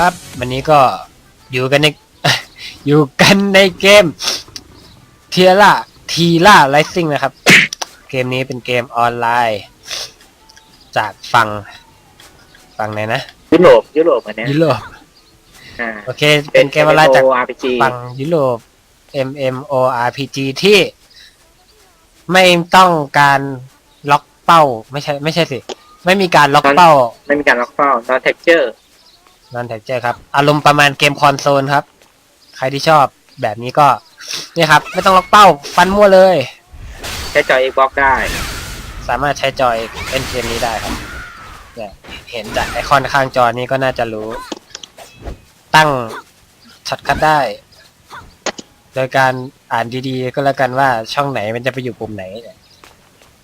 ครับ วันนี้ก็อยู่กันในอยู่กันในเกมเทียร่าทีล่าไลซิ่งนะครับ เกมนี้เป็นเกมออนไลน์ จากฝั่งฝั่งไหนนะ ยุโรปยุโรปอันเนี้ยยุโรปอ่า โอเค เป็นเกมออนไลน์จาก RPG ฝั่งยุโรป MMORPG ที่ไม่ต้องการล็อกเป้า ไม่ใช่ ไม่ใช่สิ ไม่มีการล็อกเป้า ไม่มีการล็อกเป้า non texture นอ นแท็กเจอร์ครับ อารมณ์ประมาณเกมคอนโซลครับ ใครที่ชอบแบบนี้ก็ นี่ครับ ไม่ต้องล็อกเป้า ฟันมั่วเลย ใช้จอย Xbox ได้ สามารถใช้จอยเล่นเกมนี้ได้ครับเนี่ยเห็นจากไอคอนข้างจอนี้ก็น่าจะรู้ ตั้งช็อตคัดได้ โดยการอ่านดีๆ ก็แล้วกันว่าช่องไหนมันจะไปอยู่ปุ่มไหนเนี่ย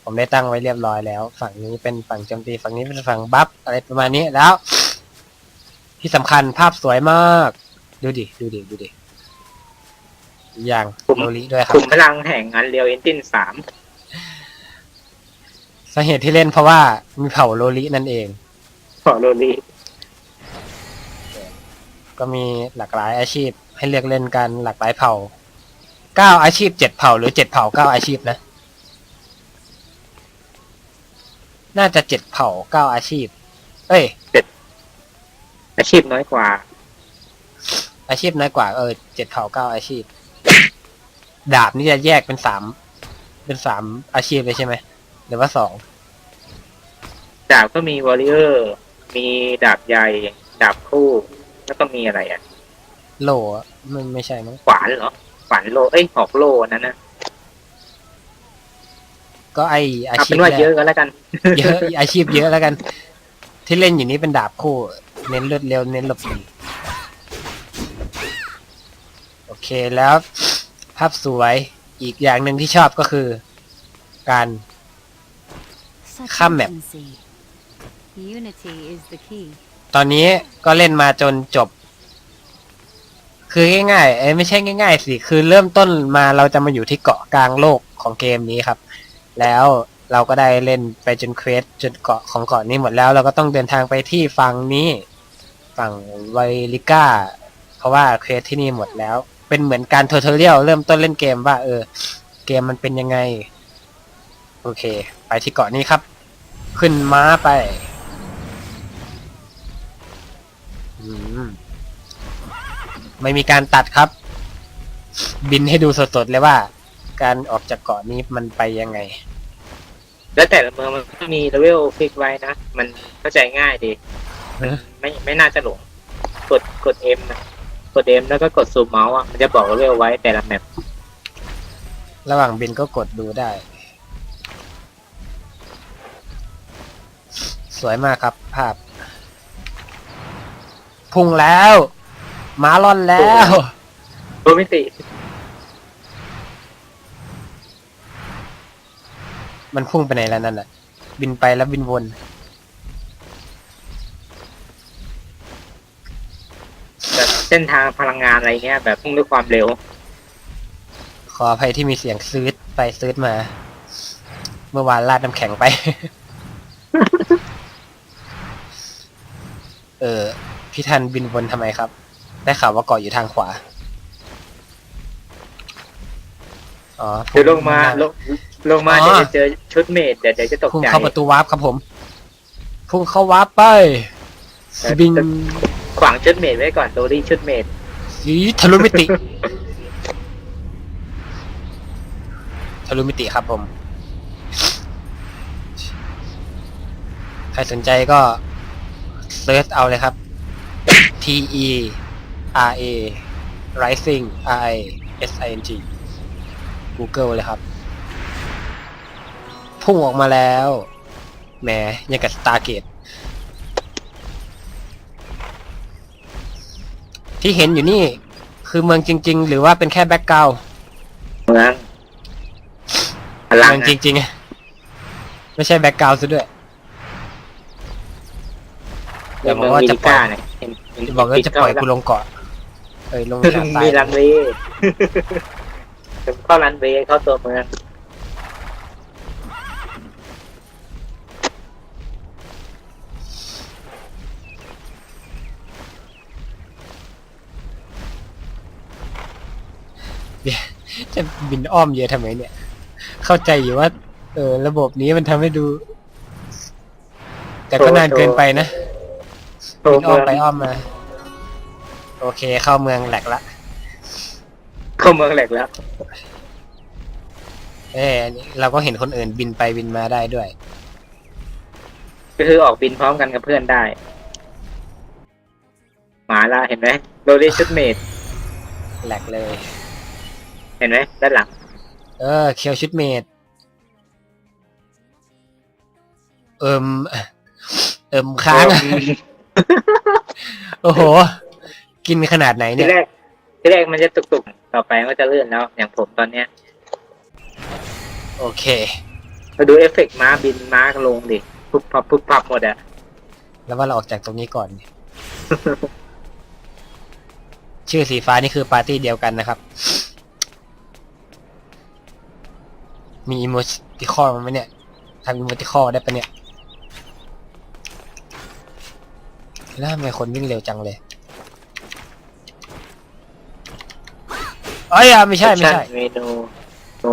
ผมได้ตั้งไว้เรียบร้อยแล้ว ฝั่งนี้เป็นฝั่งโจมตีฝั่งนี้เป็นฝั่งบัฟอะไรประมาณนี้แล้ว ที่สำคัญภาพสวยมาก ดูดิ ดูดิ ดูดิ อย่างผม โรลิด้วยครัคุบมพลังแห่งอันเรียว Engine 3สาเหตุที่เล่นเพราะว่ามีเผ่าโรลินั่นเอง ขอโรลีก็มีหลากหลายอาชีพให้เลือกเล่นกันหลากหลายเผ่าเก้าอาชีพเจ็ดเผ่าหรือเจ็ดเผ่าเก้าอาชีพนะ น่าจะเจ็ดเผ่าเก้าอาชีพ เอ้ย อาชีพน้อยกว่า อาชีพน้อยกว่าเออเจ็ดเผ่าเก้าอาชีพ ดาบนี่จะแยกเป็นสามเป็นสามอาชีพเลยใช่ไหมหรือว่าสองดาบก็มีวอริเออร์ มีดาบใหญ่ ดาบคู่ แล้วก็มีอะไรอะ โลอะไม่ไม่ใช่มั้งขวานเหรอขวานโลเอ้ยหอกโลอันนั้นนะก็ไออาเอาชีเป็พนว่าแรกเยอะก็แล้วกัน เยอะอาชีพเยอะแล้วกัน ที่เล่นอยู่นี้เป็นดาบคู่ เน้นเลือดเร็ว เน้นหลบหนีโอเคแล้ว ภาพสวยอีกอย่างหนึ่งที่ชอบก็คือ การ Such Khăm mẹp. intimacy. Unity is the key. ตอนนี้ก็เล่นมาจนจบ คือง่ายๆเอ้ยไม่ใช่ง่าย ๆ สิ คือเริ่มต้นมาเราจะมาอยู่ที่เกาะกลางโลกของเกมนี้ครับ แล้วเราก็ได้เล่นไปจนเควสจนเกาะของเกาะนี้หมดแล้ว เราก็ต้องเดินทางไปที่ฝั่งนี้ ฝั่งไวลิก้า เพราะว่าเควสที่นี่หมดแล้ว เป็นเหมือนการทูทอเรียลเริ่มต้นเล่นเกมว่า เออ เกมมันเป็นยังไง โอเค ไปที่เกาะนี้ครับ ขึ้นม้าไปมไม่มีการตัดครับ บินให้ดูสดๆเลยว่า การออกจากเกาะนี้มันไปยังไง แล้วแต่ละเมืองมันก็มีเลเวลฟิกไว้นะ มันเข้าใจง่ายดี ไม่ไม่น่าจะหลง กดกด M นะกด M แล้วก็กดซูมเมาส์อะมันจะบอกเลเวลไว้แต่ละแมประหว่างบินก็กดดูได้ สวยมากครับ ภาพ พุ่งแล้วหมาล่อนแล้วตัวมิติ มันพุ่งไปไหนแล้วนั่นน่ะ บินไปแล้วบินวน แบบ เส้นทางพลังงานอะไรเงี้ย แบบพุ่งด้วยความเร็ว ขออภัยที่มีเสียงซืดไปซืดมา เมื่อวานลาดน้ำแข็งไป เออ พี่ทันบินวนทำไมครับ ได้ข่าวว่าเกาะอยู่ทางขวา อ๋อเดี๋ยวลงมาลงลงมาอ๋อเดี๋ยวจะเจอชุดเมดเดี๋ยวเดี๋ยวจะตกพุ่งใจเข้าประตูวาร์ปครับผม พุ่งเข้าวาร์ปไปแต่บิง ขวางชุดเมดไว้ก่อนโดรี่ชุดเมดสีทะลุมิติ ทะลุมิติครับผม ใครสนใจก็เซิร์ชเอาเลยครับ T E R A Rising R I S I N G Google เลยครับ พุ่งออกมาแล้ว แหมยังกับ Stargate ที่เห็นอยู่นี่ คือเมืองจริง ๆ หรือว่าเป็นแค่แบ็กกราวเมืองพลังเมืองจอะริงๆอะไม่ใช่แบ็กกราวซะด้วย เดี๋ยวบอกว่าจะปล่อยเนี่ยเห็นเห็นจะบอกว่าจะปล่อยเห็นกูลงเกาะเอ้ยลงก็หาดทรามียรันเวย์ผมเข้ารันเวย์เข้าตัวเมือง จะบินอ้อมเยอะทำไมเนี่ย เข้าใจอยู่ว่า เออ ระบบนี้มันทำให้ดู แต่ก็นานเกินไปนะโตบินอ้เมือมองไปอ้อมมา โอเค เข้าเมืองแหลกละเข้าเมืองแหลกแล้วเอออันนี้เราก็เห็นคนอื่นบินไปบินมาได้ด้วย ก็คือออกบินพร้อมกันกับเพื่อนได้ หมาละเห็นไหมโรลี่ชุดเมดแหลกเลย เห็นไหมด้านหลัง เออ เคียวชุดเมดเอิมเอิมค้างโอ้โห กินขนาดไหนทีเนี่ย แรกทีแรกมันจะตุกๆ ต่อไปมันก็จะเลื่อนแล้ว อย่างผมตอนเนี้ยโอเค มาดูเอฟเฟกต์ม้าบินม้าลงดิปุ๊บพับปุ๊บพับหมดอะแล้วว่าเราออกจากตรงนี้ก่อน ชื่อสีฟ้านี่คือปาร์ตี้เดียวกันนะครับ มีอิโมติคอลไหมเนี่ยทำอิโมติคอลได้ปะเนี่ยแล้วทำไมคนวิ่งเร็วจังเลยเอ้ยอะไม่ใช่ไม่ใช่ เมนูโน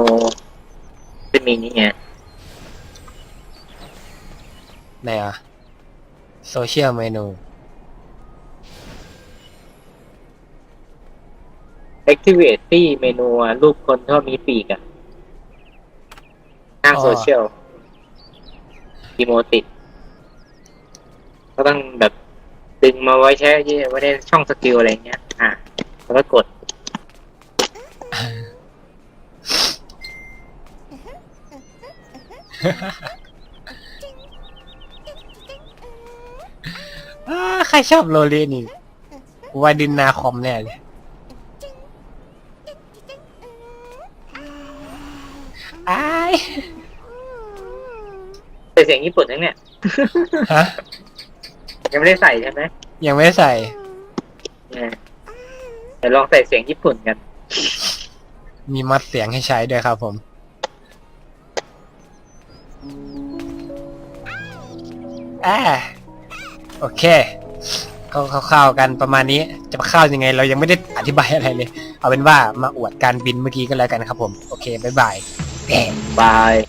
จะมีนี่ไงไหนอะโซเชียลเมนู activate ที่เมนูอะรูปคนที่มีปีกอะ ทางอ๋อ โซเชียลอีโมติก็ต้องแบบ ดึงมาไว้ใช้ไว้ในช่องสกิลอะไรเงี้ย อะ แล้วก็กดอ้าใครชอบโรลีนี่กูว่าดินนาคอมแน่เลย อ้ายใส่เสียงญี่ปุ่นทั้งเนี่ย ฮะยังไม่ได้ใส่ใช่ไหมยังไม่ได้ใส่ เนี่ยเดี๋ยวลองใส่เสียงญี่ปุ่นกัน มีมัดเสียงให้ใช้ด้วยครับผม อ่า โอเคก็คร่าวๆกันประมาณนี้ จะมาเข้าวยังไง เรายังไม่ได้อธิบายอะไรเลย เอาเป็นว่ามาอวดการบินเมื่อกี้ก็แล้วกันครับผม โอเค บ๊ายบาย Bye.